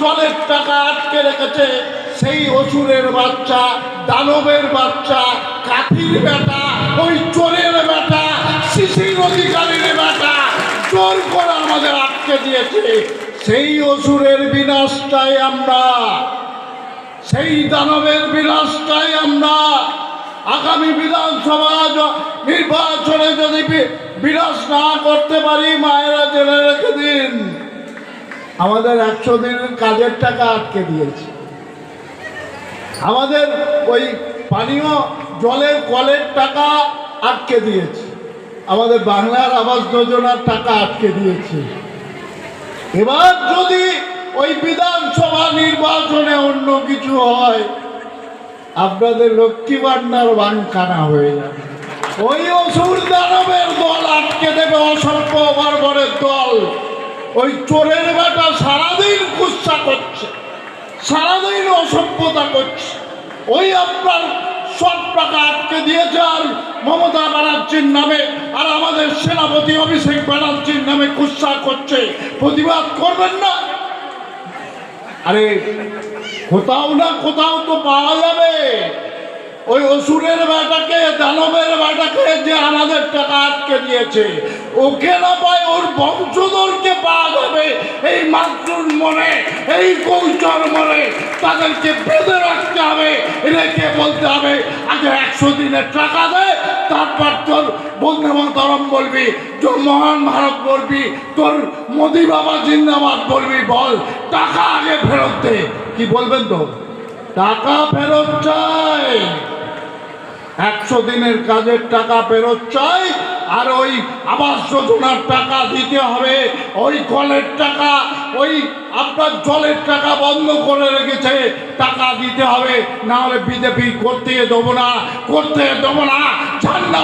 জলের টাকা আটকে রেখেছে, সেই অসুরের বাচ্চা, দানবের বাচ্চা কাঠির বেটা, ওই চোরের বেটা, শিশির অধিকারীর বেটা, জোর করে আমাদের আটকে দিয়েছে। সেই অসুরের বিনাশটাই আমরা। সেই দানবের বিনাশটাই আমরা। আগামী বিধানসভা নির্বাচনে যদি বিনাশ না করতে পারি, মায়েরা জেনে রেখে দিন। আমাদের একশো দিনের কাজের টাকা আটকে দিয়েছে। আমাদের ওই পানীয় জলের কলের টাকা আটকে দিয়েছে। আমাদের বাংলার আবাস যোজনার টাকা আটকে দিয়েছে। এবার যদি ওই বিধানসভা নির্বাচনে অন্য কিছু হয়, আপনাদের লক্ষ্মী ভান্ডার বানখানা হয়ে যাবে। ওই অসুর দানবের দল আটকে দেবে, অসভ্য বর্বরের দল। ওই চোরের বেটা সারাদিন কুৎসা করছে, সারাদিন অসভ্যতা করছে। ওই আপনার সব টাকা আটকে দিয়েছে আর মমতা ব্যানার্জির নামে, আর আমাদের সেনাপতি অভিষেক ব্যানার্জির নামে কুৎসা করছে। প্রতিবাদ করবেন না। আরে কোথাও না কোথাও তো পাওয়া যাবে। ওই অসুরের বেটাকে, দানবের বেটাকে যে আমাদের টাকা আটকে দিয়েছে, ওকে না পায় ওর বংশধরকে পাওয়া যাবে। এই মাতৃর মনে, এই কৌশল মনে, তাদেরকে বেঁধে রাখতে হবে, রেখে বলতে হবে, আগে একশো দিনের টাকা দে, তারপর তোর বন্দে মাতরম বলবি, তোর মহান ভারত বলবি, তোর মোদি বাবা জিন্দাবাদ বলবি, বল, টাকা আগে ফেরত দে। কি বলবেন তো? টাকা ফেরত চাই। একশো দিনের কাজের টাকা ফেরত চাই, আর ওই আবাস যোজনার টাকা দিতে হবে। ওই কলের টাকা, ওই আপনার জলের টাকা বন্ধ করে রেখেছে, টাকা দিতে হবে। না হলে বিজেপি করতে দেবো না, করতে দেবো না, ঝান্ডা